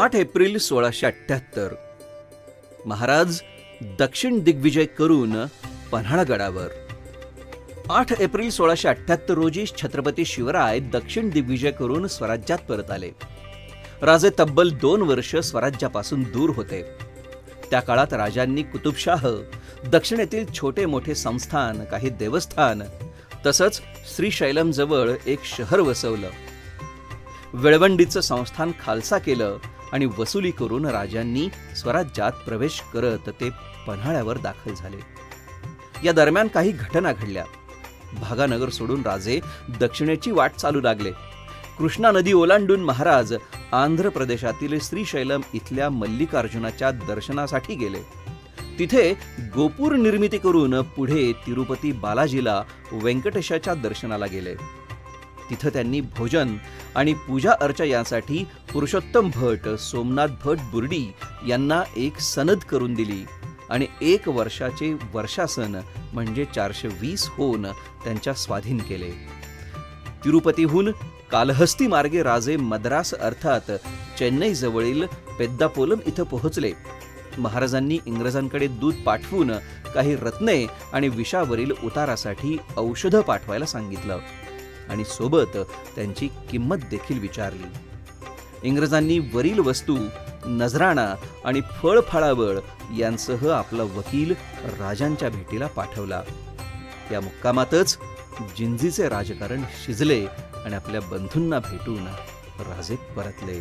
आठ एप्रिल सोळाशे अठ्ठ्याहत्तर महाराज दक्षिण दिग्विजय करून पन्हाळगडावर आठ एप्रिल सोळाशे अठ्ठ्याहत्तर रोजी छत्रपती शिवराय दक्षिण दिग्विजय करून स्वराज्यात परत आले. राजे तब्बल दोन वर्ष स्वराज्यापासून दूर होते. त्या काळात राजांनी कुतुबशाह दक्षिणेतील छोटे मोठे संस्थान काही देवस्थान तसंच श्रीशैलम जवळ एक शहर वसवलं. वेळवंडीचं संस्थान खालसा केलं आणि वसुली करून राजांनी स्वराज्यात प्रवेश करत ते पन्हाळ्यावर दाखल झाले. या दरम्यान काही घटना घडल्या. भागानगर सोडून राजे दक्षिणेची वाट चालू लागले. कृष्णा नदी ओलांडून महाराज आंध्र प्रदेशातील श्रीशैलम इथल्या मल्लिकार्जुनाच्या दर्शनासाठी गेले. तिथे गोपूर निर्मिती करून पुढे तिरुपती बालाजीला व्यंकटेशाच्या दर्शनाला गेले. तिथं त्यांनी भोजन आणि पूजा अर्चा यासाठी पुरुषोत्तम भट सोमनाथ भट बुर्डी यांना एक सनद करून दिली. आणि एक वर्षाचे वर्षासन म्हणजे चारशे वीस होऊन त्यांच्या स्वाधीन केले. तिरुपतीहून कालहस्ती मार्गे राजे मद्रास अर्थात चेन्नई जवळील पेद्दापोलम इथं पोहोचले. महाराजांनी इंग्रजांकडे दूध पाठवून काही रत्ने आणि विषावरील उतारासाठी औषधं पाठवायला सांगितलं. आणि सोबत त्यांची किंमत देखील विचारली. इंग्रजांनी वरील वस्तू नजराणा आणि फळफळावळ यांसह आपला वकील राजांच्या भेटीला पाठवला. या मुक्कामातच जिंजीचे राजकारण शिजले आणि आपल्या बंधूंना भेटून राजे परतले.